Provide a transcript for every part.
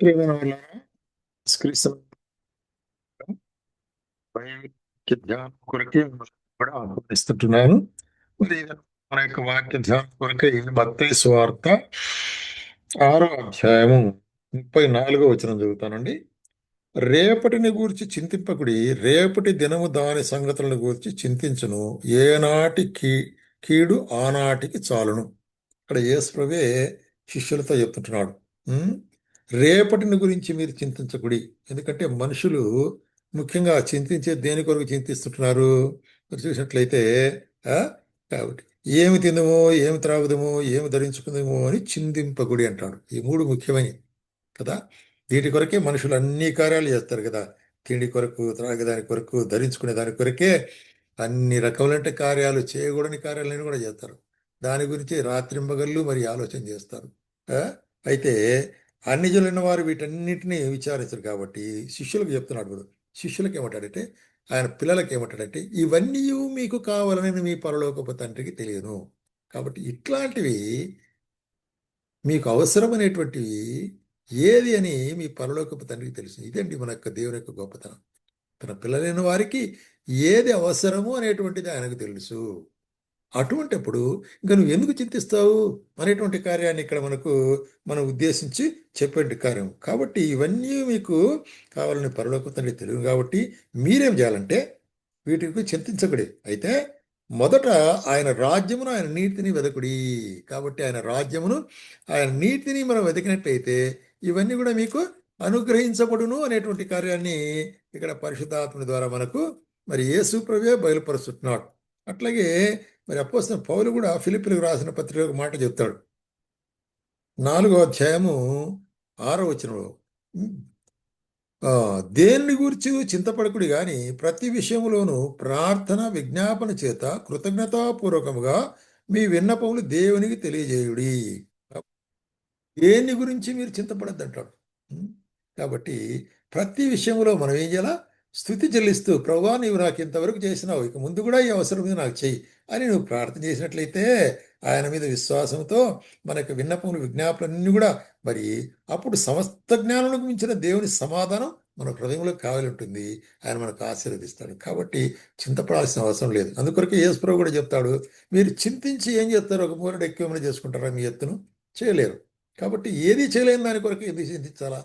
ప్రియమైన ధ్యానం కొరకే కూడా ఆహ్వానిస్తుంటున్నాను మరి మన యొక్క వాక్య ధ్యానం కొరకే ఇది మత్తయి సువార్త ఆరో అధ్యాయము ముప్పై నాలుగో వచనం చదువుతానండి రేపటిని గూర్చి చింతింపకుడి రేపటి దినము దాని సంగతులను గూర్చి చింతించును ఏనాటి కీ కీడు ఆనాటికి చాలును ఇక్కడ యేసుప్రవే శిష్యులతో చెప్తుంటున్నాడు రేపటిని గురించి మీరు చింతించకుడి. ఎందుకంటే మనుషులు ముఖ్యంగా చింతించే దేని కొరకు చింతిస్తుంటున్నారు? మీరు చూసినట్లయితే కాబట్టి ఏమి తిందమో ఏమి త్రాగుదము ఏమి ధరించుకుందామో అని చింతింపకుడి అంటాడు. ఈ మూడు ముఖ్యమైనవి కదా? వీటి కొరకే మనుషులు అన్ని కార్యాలు చేస్తారు కదా? తిండి కొరకు త్రాగేదాని కొరకు ధరించుకునే దాని కొరకే అన్ని రకములంటే కార్యాలు చేయకూడని కార్యాలను కూడా చేస్తారు. దాని గురించి రాత్రింబగళ్ళు మరి ఆలోచన చేస్తారు. అయితే అన్ని జనులైన వారు వీటన్నిటిని విచారించరు కాబట్టి శిష్యులకు చెప్తున్నాడు గురు శిష్యులకు ఏమంటాడంటే ఆయన పిల్లలకి ఏమంటాడంటే ఇవన్నీ మీకు కావాలని మీ పరలోకపు తండ్రికి తెలియను కాబట్టి ఇట్లాంటివి మీకు అవసరమైనటువంటివి ఏది అని మీ పరలోకపు తండ్రికి తెలుసు ఇదండి మన యొక్క దేవుని యొక్క గొప్పతనం. తన పిల్లలైన వారికి ఏది అవసరము అనేటువంటిది ఆయనకు తెలుసు. అటువంటిప్పుడు ఇంకా నువ్వు ఎందుకు చింతిస్తావు అనేటువంటి కార్యాన్ని ఇక్కడ మనకు మనం ఉద్దేశించి చెప్పేటి కార్యం. కాబట్టి ఇవన్నీ మీకు కావాలని పరలోక తండ్రి తెలుగు కాబట్టి మీరేం చేయాలంటే వీటికి చింతించకుడి. అయితే మొదట ఆయన రాజ్యమును ఆయన నీతిని వెదకుడి. కాబట్టి ఆయన రాజ్యమును ఆయన నీతిని మనం వెతికినట్లయితే ఇవన్నీ కూడా మీకు అనుగ్రహించబడును అనేటువంటి కార్యాన్ని ఇక్కడ పరిశుద్ధాత్మ ద్వారా మనకు మరి యేసు ప్రభే బయలుపరుస్తున్నాడు. అట్లాగే మరి అపోసిన పౌలు కూడా ఫిలిపిలకు రాసిన పత్రిక మాట చెప్తాడు. నాలుగో అధ్యాయము ఆరో వచనంలో దేన్ని గురించి చింతపడకుడి కానీ ప్రతి విషయంలోనూ ప్రార్థన విజ్ఞాపన చేత కృతజ్ఞతాపూర్వకముగా మీ విన్నపములు దేవునికి తెలియజేయుడి. దేని గురించి మీరు చింతపడద్దు అంటాడు కాబట్టి ప్రతి విషయంలో మనం ఏం చేయాలా? స్థుతి చెల్లిస్తూ ప్రభా నీవు నాకు ఇంతవరకు చేసినావు ఇక ముందు కూడా ఈ అవసరం ఉంది నాకు చెయ్యి అని నువ్వు ప్రార్థన చేసినట్లయితే ఆయన మీద విశ్వాసంతో మనకు విన్నపములు విజ్ఞాపనలన్నీ కూడా మరి అప్పుడు సమస్త జ్ఞానానికి మించిన దేవుని సమాధానం మన హృదయంలో కావాలి ఉంటుంది ఆయన మనకు ఆశీర్వదిస్తాడు. కాబట్టి చింతపడాల్సిన అవసరం లేదు. అందుకొరకు యేసుప్రభు కూడా చెప్తాడు మీరు చింతించి ఏం చేస్తారు? ఒక మూలడు ఎక్కువ చేసుకుంటారా? మీ ఎత్తును? చేయలేరు. కాబట్టి ఏది చేయలేని దాని కొరకు ఎందుకు చింతించాలా?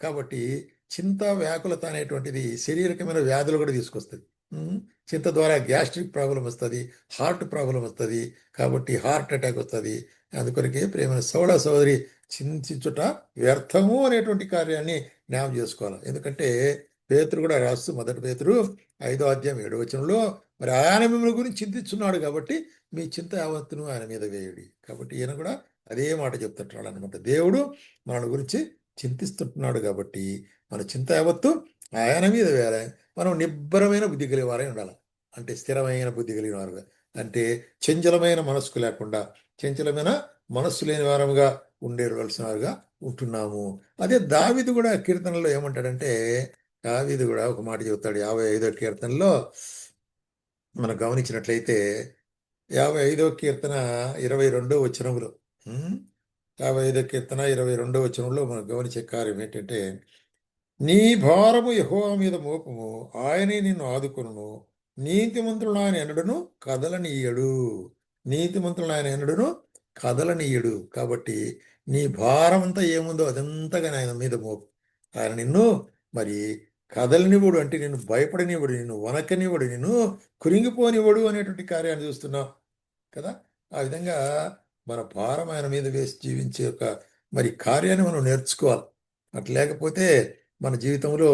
కాబట్టి చింత వ్యాకులత అనేటువంటిది శారీరకమైన వ్యాధులు కూడా తీసుకొస్తుంది చింత ద్వారా గ్యాస్ట్రిక్ ప్రాబ్లం వస్తుంది హార్ట్ ప్రాబ్లం వస్తుంది కాబట్టి హార్ట్ అటాక్ వస్తుంది. అందుకొరకే ప్రేమ సోడ సోదరి చింతించుట వ్యర్థము అనేటువంటి కార్యాన్ని జ్ఞాపం చేసుకోవాలి. ఎందుకంటే పేతురు కూడా రాస్తూ మొదటి పేతురు ఐదో అధ్యాయం ఏడో వచనంలో మరి ఆయన మిమ్మల్ని గురించి చింతిస్తున్నాడు కాబట్టి మీ చింత యావత్తును ఆయన మీద వేయుడి. కాబట్టి ఈయన కూడా అదే మాట చెప్తుంటాడు అనమాట దేవుడు మన గురించి చింతిస్తుంటున్నాడు కాబట్టి మన చింత యావత్తు ఆయన మీద వేయాలి. మనం నిబ్బరమైన బుద్ధి కలిగిన వారై ఉండాలి. అంటే స్థిరమైన బుద్ధి కలిగిన వారు అంటే చంచలమైన మనస్సు లేకుండా చంచలమైన మనస్సు లేని వారముగా ఉండేవలసిన వారుగా ఉంటున్నాము. అదే దావిదు కూడా కీర్తనలో ఏమంటాడంటే దావీదు కూడా ఒక మాట చెబుతాడు. యాభై ఐదో కీర్తనలో మనం గమనించినట్లయితే యాభై ఐదో కీర్తన ఇరవై రెండో వచనములో యాభై ఐదు కీర్తన ఇరవై రెండో వచనంలో మనం గమనించే కార్యం ఏంటంటే నీ భారము యహో మీద మోపము ఆయనే నిన్ను ఆదుకొనును నీతిమంతులను ఆయన ఎన్నడును కదలనీయడు నీతిమంతులను ఆయన ఎన్నడును కదలనీయడు కాబట్టి నీ భారం అంతా ఏముందో అదంతగా ఆయన మీద మోపు ఆయన నిన్ను మరి కదలనివ్వడు అంటే నిన్ను భయపడనివ్వడు నిన్ను వనకనివ్వడు నిన్ను కురింగిపోనివ్వడు అనేటువంటి కార్యాన్ని చూస్తున్నావు కదా ఆ విధంగా మన భారం ఆయన మీద వేసి జీవించే ఒక మరి కార్యాన్ని మనం నేర్చుకోవాలి. అట్లా లేకపోతే మన జీవితంలో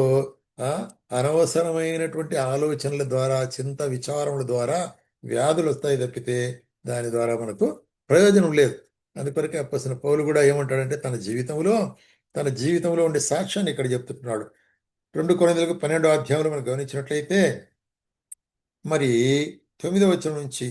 అనవసరమైనటువంటి ఆలోచనల ద్వారా చింత విచారముల ద్వారా వ్యాధులు వస్తాయి తప్పితే దాని ద్వారా మనకు ప్రయోజనం లేదు. అందుకొరకే అప్పసిన పౌలు కూడా ఏమంటాడంటే తన జీవితంలో తన జీవితంలో ఉండే సాక్ష్యాన్ని ఇక్కడ చెప్తున్నాడు. రెండు కొనందులకు పన్నెండో అధ్యాయంలో మనం గమనించినట్లయితే మరి తొమ్మిదో వచ్చిన నుంచి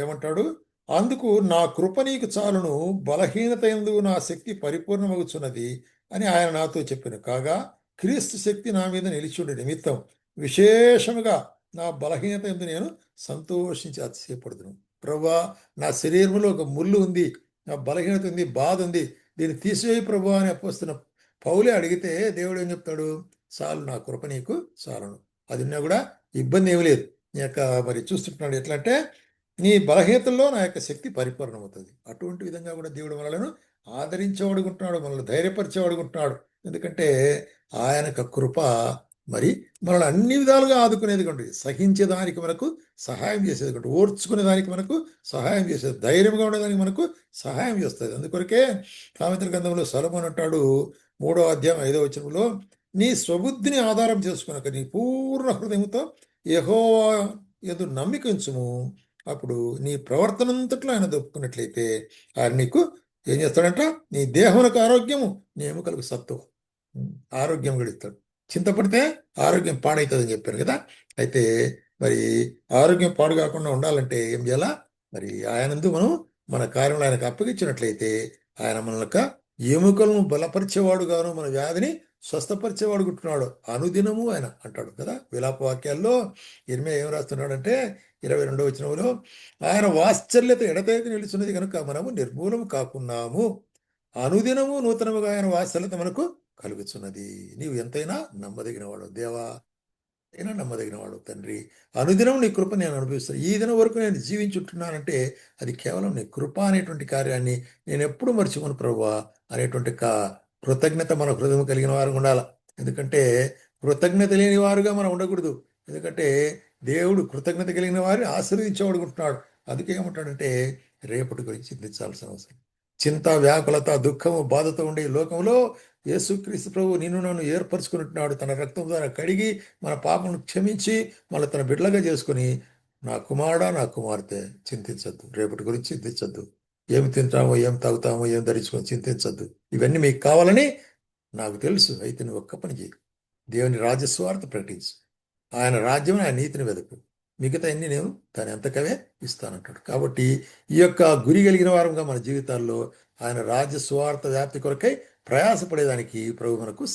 ఏమంటాడు? అందుకు నా కృప నీకు చాలును బలహీనత ఎందు నా శక్తి పరిపూర్ణమగుచున్నది అని ఆయన నాతో చెప్పాను. కాగా క్రీస్తు శక్తి నా మీద నిలిచుండే నిమిత్తం విశేషముగా నా బలహీనత ఎందు నేను సంతోషించి అతిశయపడుతును ప్రభా నా శరీరంలో ఒక ముళ్ళు ఉంది నా బలహీనత ఉంది బాధ ఉంది. దీన్ని తీసివేయి ప్రభు అని అప్పొస్తున్న పౌలే అడిగితే దేవుడు ఏం చెప్తాడు? చాలు నా కృప నీకు చాలును. అది ఉన్నా కూడా ఇబ్బంది ఏమి లేదు. నీ యొక్క మరి చూస్తుంటున్నాడు ఎట్లా అంటే నీ బలహీనతల్లో నా యొక్క శక్తి పరిపూర్ణమవుతుంది. అటువంటి విధంగా కూడా దేవుడు మనలను ఆదరించేవాడుకుంటున్నాడు మనల్ని ధైర్యపరిచేవాడుకుంటున్నాడు ఎందుకంటే ఆయన యొక్క కృప మరి మనల్ని అన్ని విధాలుగా ఆదుకునేది సహించే దానికి మనకు సహాయం చేసేది కండి. ఓర్చుకునే దానికి మనకు సహాయం చేసేది. ధైర్యంగా ఉండేదానికి మనకు సహాయం చేస్తుంది. అందుకొరకే సామిత్ర గ్రంథంలో సలమన్ అంటాడు మూడో అధ్యాయం ఐదో వచనంలో నీ స్వబుద్ధిని ఆధారం చేసుకున్నాక నీ పూర్ణ హృదయంతో యహో ఎదు నమ్మికించుము అప్పుడు నీ ప్రవర్తనంతట్లో ఆయన దొప్పుకున్నట్లయితే ఆయన నీకు ఏం చేస్తాడంట? నీ దేహమునకు ఆరోగ్యము నీ ఎముకలకు సత్వం ఆరోగ్యం గడిస్తాడు చింతపడితే ఆరోగ్యం పాడవుతుందని చెప్పారు కదా? అయితే మరి ఆరోగ్యం పాడు కాకుండా ఉండాలంటే ఏం చేయాలా? మరి ఆయనందు మనం మన కార్యంలో ఆయనకు అప్పగించినట్లయితే ఆయన మనక ఎముకలను బలపరిచేవాడుగాను మన వ్యాధిని స్వస్థపరిచేవాడు గుట్టున్నాడు అనుదినము ఆయన అంటాడు కదా? విలాప వాక్యాల్లో ఇరిమే ఏం రాస్తున్నాడంటే ఇరవై రెండవ వచనంలో ఆయన వాత్సల్యత ఎడతెగక నిలుచున్నది కనుక మనము నిర్మూలము కాకున్నాము. అనుదినము నూతనముగా ఆయన వాత్సల్యత మనకు కలుగుతున్నది నీవు ఎంతైనా నమ్మదగిన వాడు దేవా అయినా నమ్మదగిన వాడు తండ్రి. అనుదినం నీ కృప నేను అనుభవిస్తాను ఈ దినం వరకు నేను జీవించుంటున్నానంటే అది కేవలం నీ కృప అనేటువంటి కార్యాన్ని నేను ఎప్పుడు మర్చిపోను ప్రభువా అనేటువంటి కా కృతజ్ఞత మన హృదయం కలిగిన వారు ఉండాలి. ఎందుకంటే కృతజ్ఞత లేని వారుగా మనం ఉండకూడదు. ఎందుకంటే దేవుడు కృతజ్ఞత కలిగిన వారిని ఆశీర్వదించేవాడు ఉంటున్నాడు. అందుకే ఏమంటాడంటే రేపటి గురించి చింతించాల్సిన అవసరం. చింత వ్యాకులత దుఃఖము బాధతో ఉండే లోకంలో యేసుక్రీస్తు ప్రభు నిన్ను నన్ను ఏర్పరచుకున్నట్టున్నాడు. తన రక్తం ద్వారా కడిగి మన పాపను క్షమించి మళ్ళీ తన బిడ్డలుగా చేసుకుని నా కుమారుడా నా కుమార్తె చింతించద్దు. రేపటి గురించి చింతించద్దు. ఏమి తింటామో ఏం తాగుతామో ఏం ధరించుకొని చింతించద్దు. ఇవన్నీ మీకు కావాలని నాకు తెలుసు. అయితే నువ్వు ఒక్క పని చేయి. దేవుని రాజస్వార్థ ప్రకటించు. ఆయన రాజ్యం ఆయన నీతిని వెతుకు మిగతా అన్ని నేను దాని ఎంతకవే ఇస్తానంటాడు. కాబట్టి ఈ యొక్క గురి కలిగిన వారంగా మన జీవితాల్లో ఆయన రాజ్య స్వార్థ వ్యాప్తి కొరకై ప్రయాసపడేదానికి ప్రభు మనకు